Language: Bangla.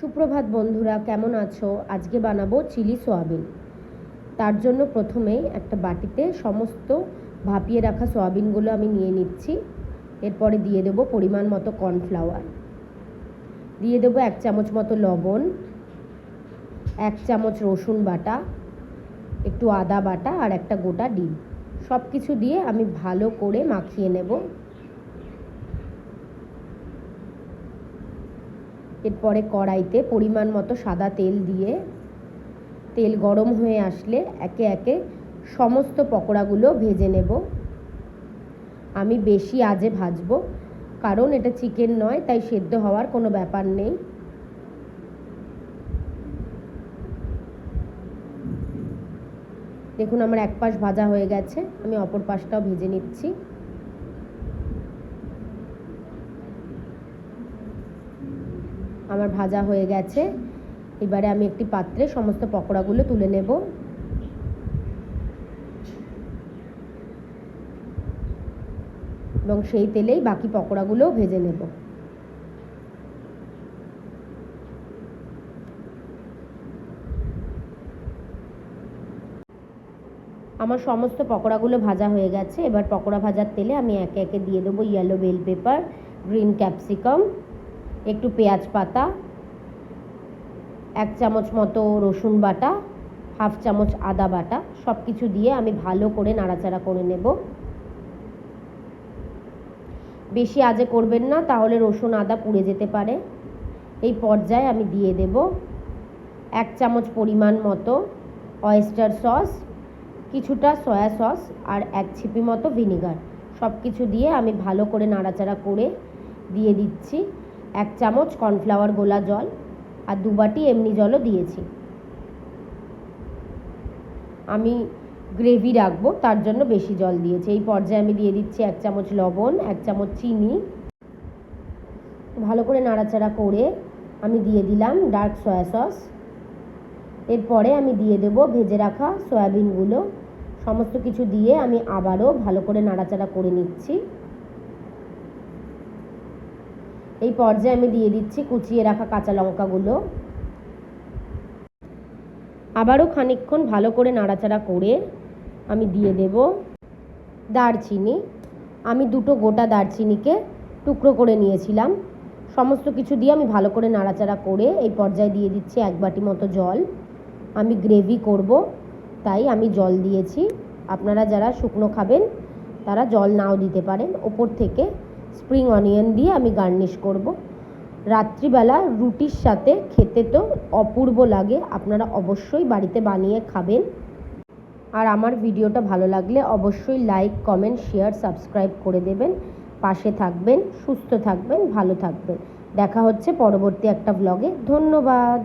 সুপ্রভাত বন্ধুরা, কেমন আছো? আজকে বানাবো চিলি সোয়াবিন। তার জন্য প্রথমেই একটা বাটিতে সমস্ত ভাপিয়ে রাখা সোয়াবিনগুলো আমি নিয়ে নিচ্ছি। এরপরে দিয়ে দেবো পরিমাণ মতো কর্নফ্লাওয়ার। দিয়ে দেবো এক চামচ মতো লবণ, এক চামচ রসুন বাটা, একটু আদা বাটা আর একটা গোটা ডিম। সব কিছু দিয়ে আমি ভালো করে মাখিয়ে নেব। এরপরে কড়াইতে পরিমাণ মতো সাদা তেল দিয়ে তেল গরম হয়ে আসলে একে একে সমস্ত পকোড়াগুলো ভেজে নেব। আমি বেশি আজে ভাজবো, কারণ এটা চিকেন নয়, তাই সেদ্ধ হওয়ার কোনো ব্যাপার নেই। দেখুন, আমার এক পাশ ভাজা হয়ে গেছে, আমি অপর পাশটাও ভেজে নিচ্ছি। আমার ভাজা হয়ে গেছে। এবারে আমি একটি পাত্রে সমস্ত পকোড়াগুলো তুলে নেব। এবং সেই তেলেই বাকি পকোড়াগুলোও ভেজে নেব। আমার সমস্ত পকোড়াগুলো ভাজা হয়ে গেছে। এবার পকোড়া ভাজার তেলে আমি একে একে দিয়ে দেবো yellow bell pepper green capsicum একটু পেঁয়াজ পাতা, এক চামচ মতো রসুন বাটা, হাফ চামচ আদা বাটা সব কিছু দিয়ে আমি ভালো করে নাড়াচাড়া করে নেব। বেশি আজে করবেন না, তাহলে রসুন, আদা পুড়ে যেতে পারে। এই পর্যায়ে আমি দিয়ে দেব এক চামচ পরিমাণ মতো অয়েস্টার সস কিছুটা সয়া সস আর এক ছিপি মতো ভিনিগার সব কিছু দিয়ে আমি ভালো করে নাড়াচাড়া করে দিয়ে দিচ্ছি। এক চামচ কর্নফ্লাওয়ার গোলা জল আর দু বাটি এমনি জলও দিয়েছি। আমি গ্রেভি রাখব, তার জন্য বেশি জল দিয়েছি। এই পর্যায়ে আমি দিয়ে দিচ্ছি এক চামচ লবণ, এক চামচ চিনি। ভালো করে নাড়াচাড়া করে আমি দিয়ে দিলাম ডার্ক সয়া সস। এরপরে আমি দিয়ে দেব ভেজে রাখা সয়াবিনগুলো। সমস্ত কিছু দিয়ে আমি আবারও ভালো করে নাড়াচাড়া করে নিচ্ছি। এই পর্যায়ে আমি দিয়ে দিচ্ছি কুচিয়ে রাখা কাঁচা লঙ্কাগুলো। আবারও খানিকক্ষণ ভালো করে নাড়াচাড়া করে আমি দিয়ে দেব দারচিনি। আমি দুটো গোটা দারচিনিকে টুকরো করে নিয়েছিলাম। সমস্ত কিছু দিয়ে আমি ভালো করে নাড়াচাড়া করে এই পর্যায়ে দিয়ে দিচ্ছি এক বাটি মতো জল। আমি গ্রেভি করব, তাই আমি জল দিয়েছি। আপনারা যারা শুকনো খাবেন, তারা জল নাও দিতে পারেন। ওপর থেকে স্প্রিং অনিয়ন দিয়ে আমি গার্নিশ করব। রাত্রিবেলা রুটির সাথে খেতে তো অপূর্ব লাগে, আপনারা অবশ্যই বাড়িতে বানিয়ে খাবেন। আর আমার ভিডিওটা ভালো লাগলে অবশ্যই লাইক, কমেন্ট, শেয়ার, সাবস্ক্রাইব করে দেবেন। পাশে থাকবেন, সুস্থ থাকবেন, ভালো থাকবেন। দেখা হচ্ছে পরবর্তী একটা ব্লগে ধন্যবাদ।